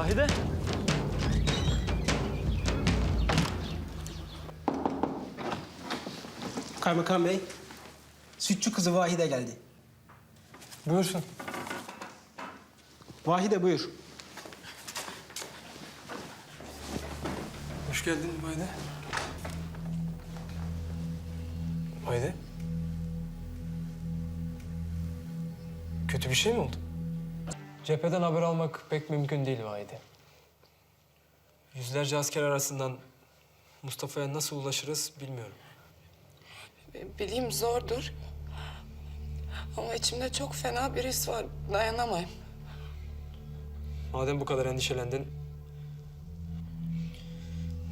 Vahide. Kaymakam Bey, sütçü kızı Vahide geldi. Buyursun. Vahide buyur. Hoş geldin Vahide. Vahide. Kötü bir şey mi oldu? Cepheden haber almak pek mümkün değil Vahide. Yüzlerce asker arasından Mustafa'ya nasıl ulaşırız bilmiyorum. Bileyim zordur. Ama içimde çok fena bir his var. Dayanamayım. Madem bu kadar endişelendin...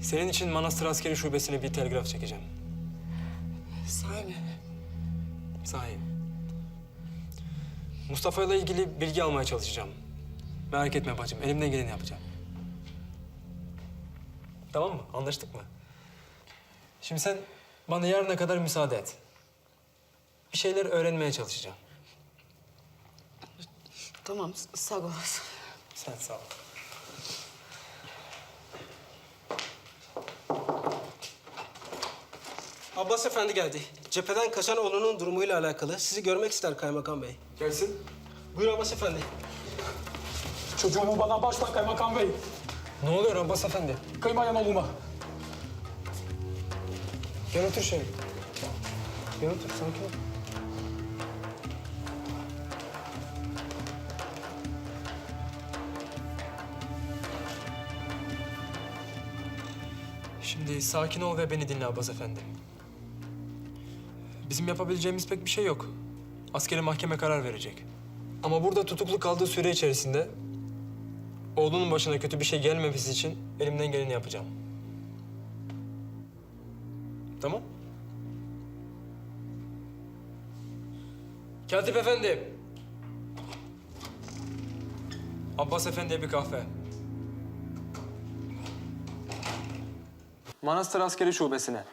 Senin için Manastır Askeri Şubesi'ne bir telgraf çekeceğim. Sahi mi? Sahi. Mustafa ile ilgili bilgi almaya çalışacağım. Merak etme bacım, elimden geleni yapacağım. Tamam mı? Anlaştık mı? Şimdi sen bana yarına kadar müsaade et. Bir şeyler öğrenmeye çalışacağım. Tamam sağ olasın. Sen sağ ol. Abbas Efendi geldi. Cepheden kaçan oğlunun durumuyla alakalı sizi görmek ister Kaymakam Bey. Gelsin. Buyur Abbas Efendi. Çocuğumu bana başla kaymakam bey. Ne oluyor Abbas Efendi? Kıymayın oğluma. Gel otur şöyle. Gel otur, sakin ol. Şimdi sakin ol ve beni dinle Abbas Efendi. Bizim yapabileceğimiz pek bir şey yok. Askeri mahkeme karar verecek. Ama burada tutuklu kaldığı süre içerisinde oğlunun başına kötü bir şey gelmemesi için elimden geleni yapacağım. Tamam? Katip Efendi. Abbas Efendi'ye bir kahve. Manastır Askeri Şubesi'ne.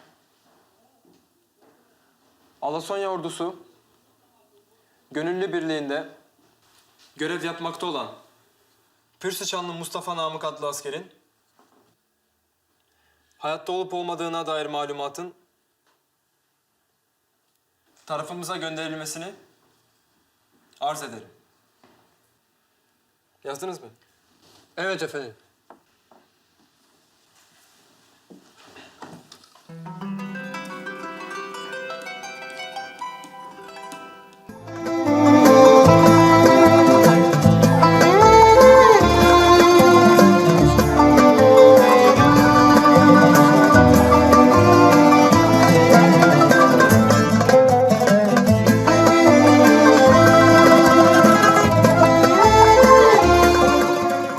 Alasonya ordusu gönüllü birliğinde görev yapmakta olan Pürsüçanlı Mustafa Namık adlı askerin hayatta olup olmadığına dair malumatın tarafımıza gönderilmesini arz ederim. Yazdınız mı? Evet efendim.